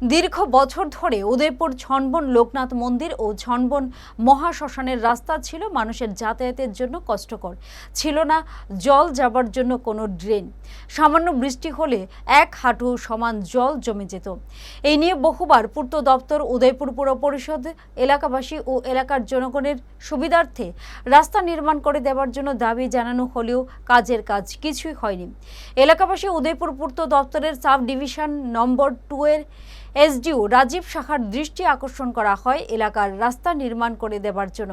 দীর্ঘ বছর ধরে উদয়পুর ছনবন লোকনাথ মন্দির ও ছনবন মহাশ্মশানের রাস্তা ছিল মানুষের যাতায়াতের জন্য কষ্টকর। ছিল না জল যাবার জন্য কোনো ড্রেন। সামান্য বৃষ্টি হলে এক হাঁটু সমান জল জমে যেত। এই নিয়ে বহুবার পূর্ত দপ্তর, উদয়পুর পুর পরিষদ, এলাকাবাসী ও এলাকার জনগণের সুবিধার্থে রাস্তা নির্মাণ করে দেওয়ার জন্য দাবি জানানো হলেও কাজের কাজ কিছুই হয়নি। এলাকাবাসী উদয়পুর পূর্ত দপ্তরের সাব ডিভিশন নম্বর টু এর এসডিও রাজীব শাখার দৃষ্টি আকর্ষণ করা হয় এলাকার রাস্তা নির্মাণ করে দেবার জন্য।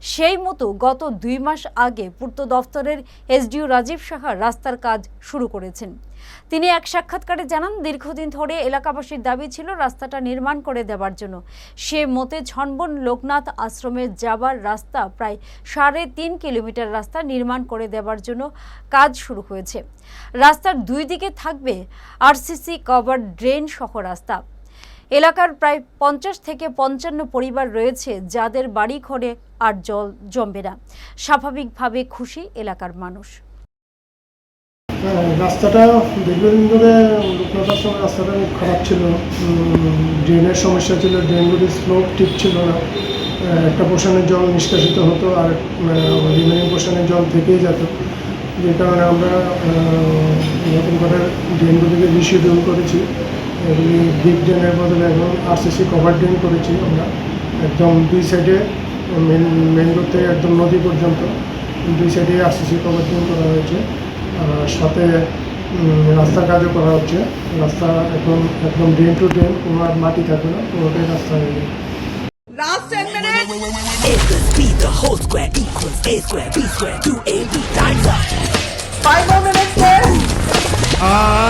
সেই মতো গত দুই মাস আগে পূর্ত দফতরের এসডিও রাজীব শাখা রাস্তার কাজ শুরু করেছেন। তিনি এক সাক্ষাৎকারে জানান, দীর্ঘদিন ধরে এলাকাবাসীর দাবি ছিল রাস্তাটা নির্মাণ করে দেওয়ার জন্য। সে মতে ছনবন লোকনাথ আশ্রমে যাবার রাস্তা প্রায় সাড়ে তিন কিলোমিটার রাস্তা নির্মাণ করে দেওয়ার জন্য কাজ শুরু হয়েছে। রাস্তার দুই দিকে থাকবে আরসিসি কভার ড্রেন সহ রাস্তা। এলাকার প্রায় পঞ্চাশ থেকে পঞ্চান্ন পরিবার রয়েছে যাদের বাড়ি ঘরে আর জল জমবে না। স্বাভাবিকভাবে খুশি এলাকার মানুষ। হ্যাঁ, রাস্তাটা দীর্ঘদিন ধরে লোকনাথ আশ্রমের রাস্তাটা খুব খারাপ ছিল। ড্রেনের সমস্যা ছিল ড্রেনগুলির স্লোপ ঠিক ছিল না। একটা পোষণের জল নিষ্কাশিত হতো আর রিমেনিং পোষণের জল থেকেই যেত। যে কারণে আমরা নতুন করে ড্রেনগুলিকে রিশিডিউল করেছি। ডিপ ড্রেনের বদলে এখন আরসিসি কভার ড্রেন করেছি আমরা একদম দুই সাইডে মেন মেন রোড থেকে একদম নদী পর্যন্ত দুই সাইডে আরসিসি কভার ড্রেন করা হয়েছে আর সাথে রাস্তার কাজও করা হচ্ছে রাস্তা এখন একদম ড্রেন টু ড্রেন কোনো আর মাটি থাকবে না পুরোটাই রাস্তা হয়ে যাবে Last 10 minutes. A plus B, the whole square equals A square, B square, 2AB times up. Five more minutes left. I've